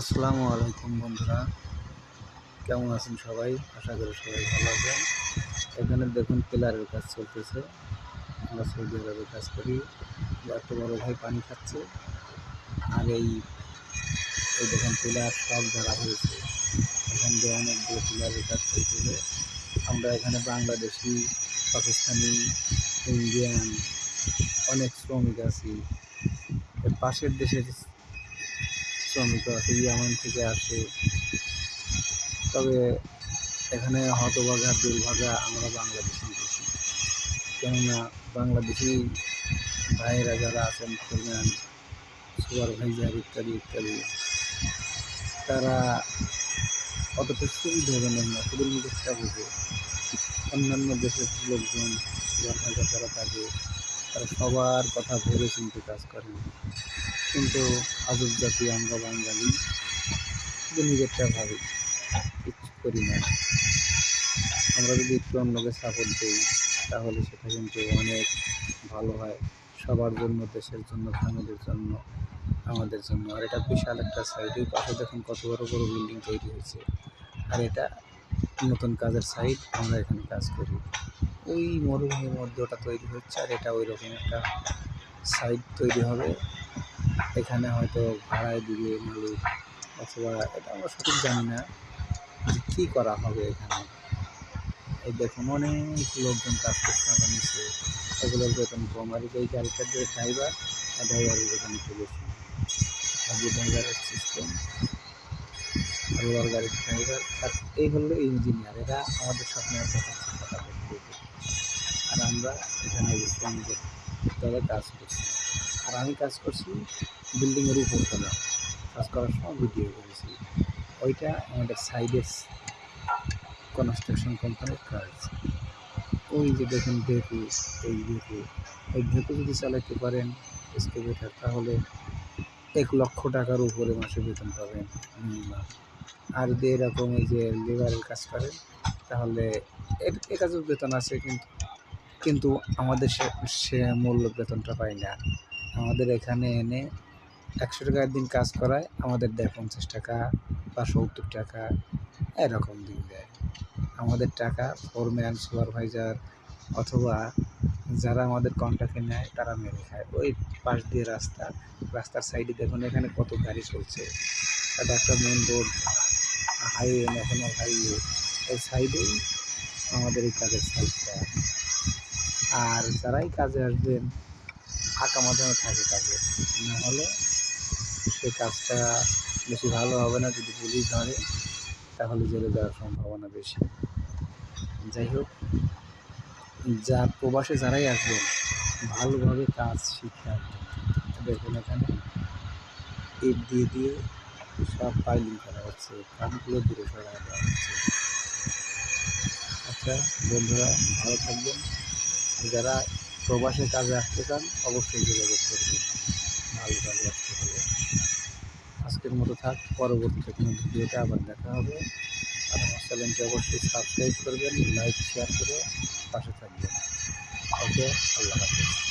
আসসালামু আলাইকুম বন্ধুরা। কেমন আছেন সবাই? আশা করি সবাই ভালো আছেন। এখানে দেখুন পিলারের কাজ চলতেছে। আমরা সৌদি আরবে কাজ করি। একটা বড় ভাই পানি খাচ্ছে। আর এই এই দেখুন পিলার সব ধরা হয়েছে। এখান দিয়ে অনেকগুলো পিলারের কাজ চলতেছে। আমরা এখানে বাংলাদেশি, পাকিস্তানি, ইন্ডিয়ান অনেক শ্রমিক আছি। পাশের দেশের শ্রমিক আছে ইয়ামান থেকে আসে। তবে এখানে হতভাগা, দুর্ভাগা আমরা বাংলাদেশি বেশি কেননা বাংলাদেশি ভাইয়েরা যারা আছেন ফোরম্যান সুপারভাইজার ইত্যাদি ইত্যাদি, তারা অতটা সুবিধা নেন না। শুধু নিজেরটা অন্যান্য দেশের লোকজন সুপারভাইজার যারা থাকে, তারা সবার কথা ভেবে চিনতে কাজ করেন। কিন্তু আজব জাতি আমরা বাঙালি শুধু নিজেরটা ভাবি, কিচ্ছু করি না। আমরা যদি একটু অন্যকে সাপোর্ট দিই, তাহলে সেটা কিন্তু অনেক ভালো হয়। সবার জন্য, দেশের জন্য, ফ্যামিলির জন্য, আমাদের জন্য। আর এটা বিশাল একটা সাইড ওই পাশে দেখুন কত বড় বড় বিল্ডিং তৈরি হয়েছে। আর এটা নতুন কাজের সাইড আমরা এখানে কাজ করি। ওই মরুভূমির মধ্যে ওটা তৈরি হচ্ছে, আর এটা ওই রকম একটা সাইড তৈরি হবে। এখানে হয়তো ভাড়ায় দিবে মালিক, অথবা এটা আমরা সঠিক জানি না যে কী করা হবে এখানে। এই দেখুন, অনেক লোকজন কাজ করছে আমার নিচে। এগুলোর বেতন কম। আর এই গাড়িটার যে ড্রাইভার আর ড্রাইভারের বেতন একটু বেশি। হাজি ড্রাইভারের সিস্টেম আর গাড়ির ড্রাইভার আর এই হলো ইঞ্জিনিয়ার এরা আমাদের স্বপ্নের কথা কথা বলতে আর আমরা এখানে শ্রমিকের তবে কাজ করছি আর আমি কাজ করছি বিল্ডিংয়ের উপর উপরতলা কাজ করার সময় ভিডিও করেছি। ওইটা আমাদের সাইডের কনস্ট্রাকশন কোম্পানির কাজ। ওই যে দেখুন ভেকু এই ভেকু এই ভেকু যদি চালাতে পারেন এক্সকেভেটার তাহলে এক লক্ষ টাকার উপরে মাসে বেতন পাবেন মিনিমাম আর যদি এরকম এই যে লেবারের কাজ করেন, তাহলে এর কাজের বেতন আছে, কিন্তু কিন্তু আমাদের সে সে মূল্য বেতনটা পাই না। আমাদের এখানে এনে একশো টাকার দিন কাজ করায়, আমাদের দেয় পঞ্চাশ টাকা বা সত্তর টাকা, এরকম দিন দেয়। আমাদের টাকা ফোরম্যান সুপারভাইজার অথবা যারা আমাদের কন্ট্রাক্টে নেয়, তারা মেরে খায়। ওই পাশ দিয়ে রাস্তা, রাস্তার সাইডে দেখুন এখানে কত গাড়ি চলছে। এটা একটা main road highway national highway এই সাইডেই আমাদের এই কাজের সাইডটা আর যারাই কাজে আসবেন ফাঁকা মাধ্যমে থাকে কাজে। না হলে সে কাজটা বেশি ভালো হবে না যদি পুলিশ ধরে, তাহলে জেলে যাওয়ার সম্ভাবনা বেশি। যাই হোক, যা প্রবাসে যারাই আসবেন, ভালোভাবে কাজ শিখে আসবেন। দেখুন এখানে ইট দিয়ে দিয়ে সব পাইলিং করা হচ্ছে কাঠগুলো দূরে সরা দেওয়া হচ্ছে। আচ্ছা বন্ধুরা, ভালো থাকবেন। যারা প্রবাসে কাজে আসতে চান, অবশ্যই যোগাযোগ করবেন। ভালো কাজে আসতে হবে। আজকের মতো থাক পরবর্তীতে কোনো ভিডিওটা আবার দেখা হবে। আর আমার চ্যানেলটি অবশ্যই সাবস্ক্রাইব করবেন, লাইক, শেয়ার করে পাশে থাকবেন। ওকে, আল্লাহ হাফিজ।